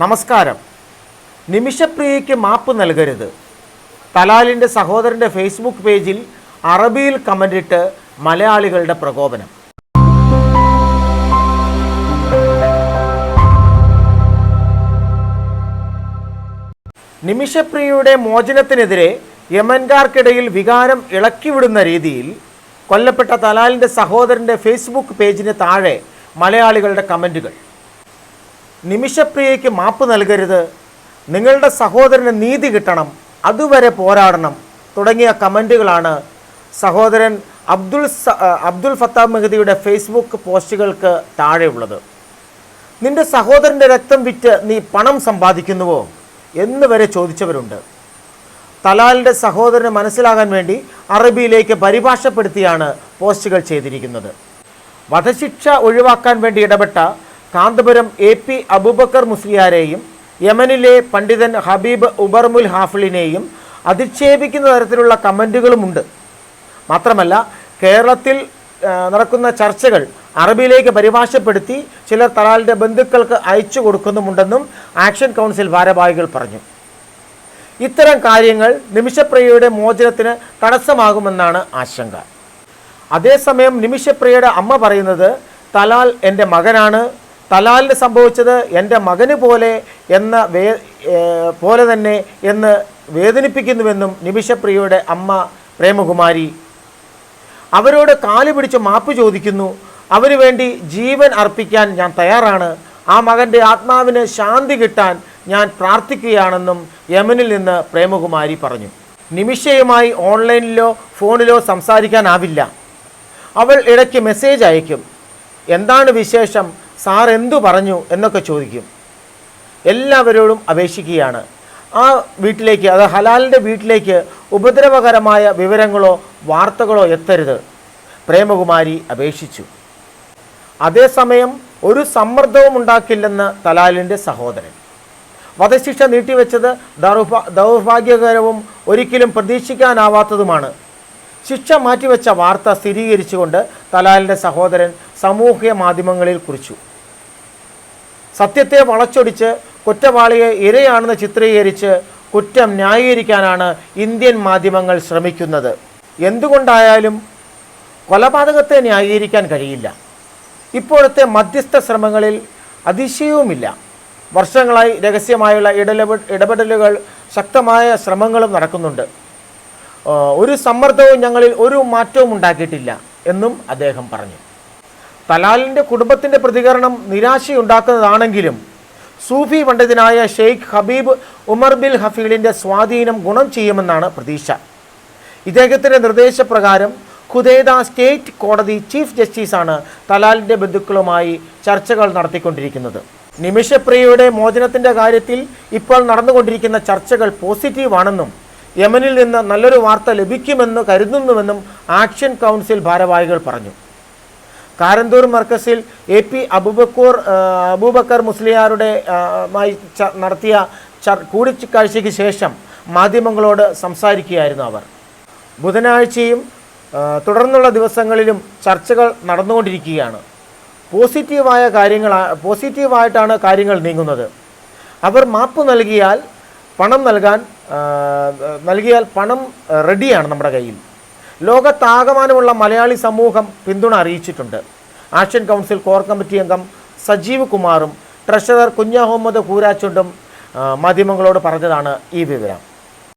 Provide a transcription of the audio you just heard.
നമസ്കാരം. നിമിഷപ്രിയയ്ക്ക് മാപ്പ് നൽകരുത്. തലാലിന്റെ സഹോദരന്റെ ഫേസ്ബുക്ക് പേജിൽ അറബിയിൽ കമന്റിട്ട് മലയാളികളുടെ പ്രകോപനം. നിമിഷപ്രിയയുടെ മോചനത്തിനെതിരെ യമൻകാർക്കിടയിൽ വികാരം ഇളക്കിവിടുന്ന രീതിയിൽ കൊല്ലപ്പെട്ട തലാലിന്റെ സഹോദരന്റെ ഫേസ്ബുക്ക് പേജിന് താഴെ മലയാളികളുടെ കമന്റുകൾ നിമിഷപ്രിയയ്ക്ക് മാപ്പ് നൽകരുത്. നിങ്ങളുടെ സഹോദരന് നീതി കിട്ടണം. അതുവരെ പോരാടണം. തുടങ്ങിയ കമന്റുകളാണ് സഹോദരൻ അബ്ദുൾ അബ്ദുൽ ഫത്താബ് മെഹദിയുടെ ഫേസ്ബുക്ക് പോസ്റ്റുകൾക്ക് താഴെയുള്ളത്. നിന്റെ സഹോദരന്റെ രക്തം വിറ്റ് നീ പണം സമ്പാദിക്കുന്നുവോ? എന്ന് വരെ ചോദിച്ചവരുണ്ട്. തലാലിന്റെ സഹോദരന് മനസ്സിലാകാൻ വേണ്ടി അറബിയിലേക്ക് പരിഭാഷപ്പെടുത്തിയാണ് പോസ്റ്റുകൾ ചെയ്തിരിക്കുന്നത്. വധശിക്ഷ ഒഴിവാക്കാൻ വേണ്ടി ഇടപെട്ട കാന്തപുരം എ പി അബൂബക്കർ മുസ്ലിയാരെയും യമനിലെ പണ്ഡിതൻ ഹബീബ് ഉബർമുൽ ഹാഫിളിനെയും അധിക്ഷേപിക്കുന്ന തരത്തിലുള്ള കമന്റുകളുമുണ്ട് മാത്രമല്ല കേരളത്തിൽ നടക്കുന്ന ചർച്ചകൾ അറബിയിലേക്ക് പരിഭാഷപ്പെടുത്തി ചിലർ തലാലിന്റെ ബന്ധുക്കൾക്ക് അയച്ചു കൊടുക്കുന്നുമുണ്ടെന്നും ആക്ഷൻ കൗൺസിൽ ഭാരവാഹികൾ പറഞ്ഞു. ഇത്തരം കാര്യങ്ങൾ നിമിഷപ്രിയയുടെ മോചനത്തിന് തടസ്സമാകുമെന്നാണ് ആശങ്ക. അതേസമയം നിമിഷപ്രിയയുടെ അമ്മ പറയുന്നത് തലാൽ എന്റെ മകനാണ് തലാലിന് സംഭവിച്ചത് എന്റെ മകന് പോലെ എന്ന വേ പോലെ തന്നെ എന്ന് വേദനിപ്പിക്കുന്നുവെന്നും നിമിഷപ്രിയയുടെ അമ്മ പ്രേമകുമാരി അവരോട് കാൽ പിടിച്ച് മാപ്പ് ചോദിക്കുന്നു. അവന് വേണ്ടി ജീവൻ അർപ്പിക്കാൻ ഞാൻ തയ്യാറാണ്. ആ മകന്റെ ആത്മാവിന് ശാന്തി കിട്ടാൻ ഞാൻ പ്രാർത്ഥിക്കുകയാണെന്നും യമനിൽ നിന്ന് പ്രേമകുമാരി പറഞ്ഞു. നിമിഷയുമായി ഓൺലൈനിലോ ഫോണിലോ സംസാരിക്കാനാവില്ല. അവൾ ഇടയ്ക്ക് മെസ്സേജ് അയക്കും. എന്താണ് വിശേഷം? സാർ എന്തു പറഞ്ഞു എന്നൊക്കെ ചോദിക്കും. എല്ലാവരോടും അപേക്ഷിക്കുകയാണ്. ആ വീട്ടിലേക്ക് അത് ഹലാലിന്റെ വീട്ടിലേക്ക് ഉപദ്രവകരമായ വിവരങ്ങളോ വാർത്തകളോ എത്തരുത്. പ്രേമകുമാരി അപേക്ഷിച്ചു. അതേസമയം ഒരു സമ്മർദ്ദവും ഉണ്ടാക്കില്ലെന്ന് തലാലിന്റെ സഹോദരൻ. വധശിക്ഷ നീട്ടിവെച്ചത് ദൗർഭാ ദൗർഭാഗ്യകരവും ഒരിക്കലും പ്രതീക്ഷിക്കാനാവാത്തതുമാണ്. ശിക്ഷ മാറ്റിവെച്ച വാർത്ത സ്ഥിരീകരിച്ചുകൊണ്ട് തലാലിന്റെ സഹോദരൻ സാമൂഹ്യ മാധ്യമങ്ങളിൽ കുറിച്ചു. സത്യത്തെ വളച്ചൊടിച്ച് കുറ്റവാളിയെ ഇരയാണെന്ന് ചിത്രീകരിച്ച് കുറ്റം ന്യായീകരിക്കാനാണ് ഇന്ത്യൻ മാധ്യമങ്ങൾ ശ്രമിക്കുന്നത്. എന്തുകൊണ്ടായാലും കൊലപാതകത്തെ ന്യായീകരിക്കാൻ കഴിയില്ല. ഇപ്പോഴത്തെ മധ്യസ്ഥ ശ്രമങ്ങളിൽ അതിശയവുമില്ല. വർഷങ്ങളായി രഹസ്യമായുള്ള ഇടപെട ഇടപെടലുകൾ ശക്തമായ ശ്രമങ്ങളും നടക്കുന്നുണ്ട്. ഒരു സമ്മർദ്ദവും ഞങ്ങളിൽ ഒരു മാറ്റവും ഉണ്ടാക്കിയിട്ടില്ല എന്നും അദ്ദേഹം പറഞ്ഞു. തലാലിന്റെ കുടുംബത്തിന്റെ പ്രതികരണം നിരാശയുണ്ടാക്കുന്നതാണെങ്കിലും സൂഫി പണ്ഡിതനായ ഷെയ്ഖ് ഹബീബ് ഉമർ ബിൽ ഹഫീലിന്റെ സ്വാധീനം ഗുണം ചെയ്യുമെന്നാണ് പ്രതീക്ഷ. ഇദ്ദേഹത്തിന്റെ നിർദ്ദേശപ്രകാരം ഖുദേദ സ്റ്റേറ്റ് കോടതി ചീഫ് ജസ്റ്റിസാണ് തലാലിന്റെ ബന്ധുക്കളുമായി ചർച്ചകൾ നടത്തിക്കൊണ്ടിരിക്കുന്നത്. നിമിഷപ്രിയയുടെ മോചനത്തിന്റെ കാര്യത്തിൽ ഇപ്പോൾ നടന്നുകൊണ്ടിരിക്കുന്ന ചർച്ചകൾ പോസിറ്റീവാണെന്നും യമനിൽ നിന്ന് നല്ലൊരു വാർത്ത ലഭിക്കുമെന്ന് കരുതുന്നുവെന്നും ആക്ഷൻ കൗൺസിൽ ഭാരവാഹികൾ പറഞ്ഞു. കാരന്തൂർ മർക്കസിൽ എ പി അബൂബക്കൂർ അബൂബക്കർ മുസ്ലിയാരുടെ മായി നടത്തിയ കൂടിക്കാഴ്ചയ്ക്ക് ശേഷം മാധ്യമങ്ങളോട് സംസാരിക്കുകയായിരുന്നു അവർ. ബുധനാഴ്ചയും തുടർന്നുള്ള ദിവസങ്ങളിലും ചർച്ചകൾ നടന്നുകൊണ്ടിരിക്കുകയാണ്. പോസിറ്റീവായ കാര്യങ്ങൾ പോസിറ്റീവായിട്ടാണ് കാര്യങ്ങൾ നീങ്ങുന്നത്. അവർ മാപ്പ് നൽകിയാൽ പണം നൽകാൻ നൽകിയാൽ പണം റെഡിയാണ് നമ്മുടെ കയ്യിൽ. ലോകത്താകമാനമുള്ള മലയാളി സമൂഹം പിന്തുണ അറിയിച്ചിട്ടുണ്ട്. ആക്ഷൻ കൗൺസിൽ കോർ കമ്മിറ്റി അംഗം സജീവ് കുമാറും ട്രഷറർ കുഞ്ഞാഹമ്മദ് കൂരാച്ചുണ്ടും മാധ്യമങ്ങളോട് പറഞ്ഞതാണ് ഈ വിവരം.